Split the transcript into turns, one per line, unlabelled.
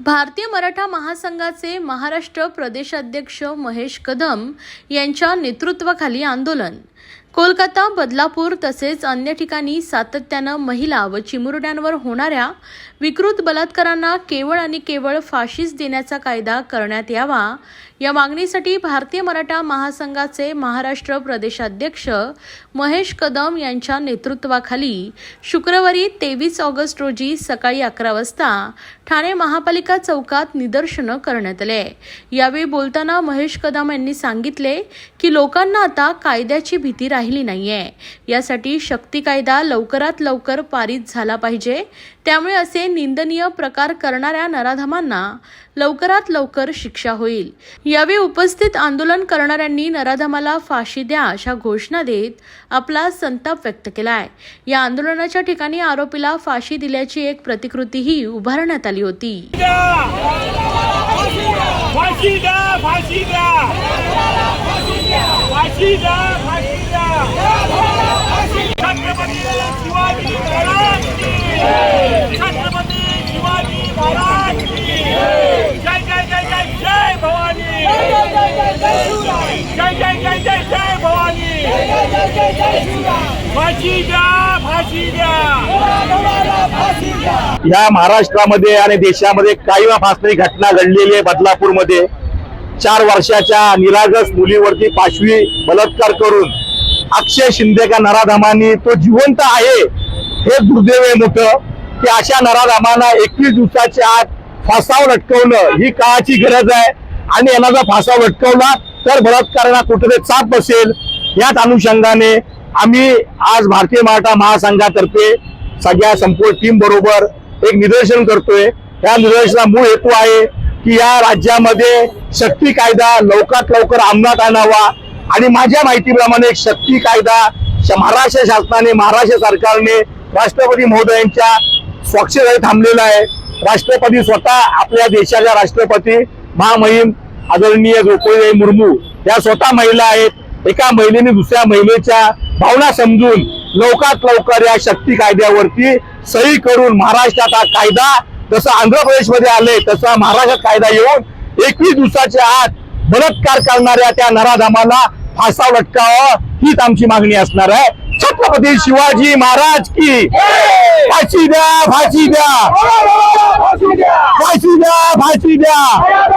भारतीय मराठा महासंघाचे महाराष्ट्र प्रदेशाध्यक्ष महेश कदम यांच्या नेतृत्वाखाली आंदोलन. कोलकाता बदलापूर तसेच अन्य ठिकाणी सातत्यानं महिला व चिमुरड्यांवर होणाऱ्या विकृत बलात्कारांना केवळ आणि केवळ फाशीच देण्याचा कायदा करण्यात यावा. या मागणीसाठी भारतीय मराठा महासंघाचे महाराष्ट्र प्रदेशाध्यक्ष महेश कदम यांच्या नेतृत्वाखाली शुक्रवारी तेवीस ऑगस्ट रोजी सकाळी अकरा वाजता ठाणे महापालिका चौकात निदर्शनं करण्यात आले. यावेळी बोलताना महेश कदम यांनी सांगितले की लोकांना आता कायद्याची भीती राहिली. नाही आहे यासाठी शक्ती कायदा लवकरात लवकर पारित झाला पाहिजे. त्यामुळे असे निंदनीय प्रकार करणाऱ्या नराधमांना लवकरात लवकर शिक्षा होईल. यावेळी उपस्थित आंदोलन करणाऱ्यांनी नराधमाला फाशी द्या अशा घोषणा देत आपला संताप व्यक्त केला आहे या आंदोलनाच्या ठिकाणी आरोपीला फाशी दिल्याची एक प्रतिकृतीही उभारण्यात आली होती.
फाशी द्या फाशी द्या फाशी द्या फाशी द्या छत्रपती शिवाजी महाराज की छत्रपती शिवाजी महाराज की जय जय जय जय जय भवानी जय जय जय जय जय भवानी फाशी द्या फाशी द्या
या महाराष्ट्रामध्ये आणि देशामध्ये काही फासणारी घटना घडलेली आहे बदलापूरमध्ये. चार वर्षाच्या निरागस मुलीवरती पाशवी बलात्कार करून अक्षय शिंदे का नराधामानी तो जिवंत आहे हे दुर्दैव आहे मोठं. की अशा नराधामांना एकवीस दिवसाच्या आत फासावर लटकवणं ही काळाची गरज आहे. आणि यांना जर फासावर लटकवला तर बलात्कारांना कुठेतरी चाप बसेल. याच अनुषंगाने आम्ही आज भारतीय मराठा महासंघातर्फे सगळ्या संपूर्ण टीम बरोबर एक निदर्शन करतोय. या निदर्शनाचा मूळ हेतू आहे की या राज्यामध्ये शक्ती कायदा लवकरात लवकर अंमलात आणावा. आणि माझ्या माहितीप्रमाणे एक शक्ती कायदा श- महाराष्ट्र शासनाने महाराष्ट्र सरकारने राष्ट्रपती महोदयांच्या स्वाक्षरी थांबलेला आहे. राष्ट्रपती स्वतः आपल्या देशाच्या राष्ट्रपती महामहिम आदरणीय द्रौपदी मुर्मू या स्वतः महिला आहेत. एका महिलेने दुसऱ्या महिलेच्या भावना समजून लवकरात लवकर या शक्ती कायद्यावरती सही करून महाराष्ट्रात हा कायदा जसं आंध्र प्रदेशमध्ये आले तसा महाराष्ट्रात कायदा येऊन एकवीस दिवसाच्या आत बलात्कार करणाऱ्या त्या नराधामाला फासा लटकावा हीच आमची मागणी असणार आहे. छत्रपती शिवाजी महाराज की फाशी द्या फाशी द्या. फाशी द्या फाशी द्या.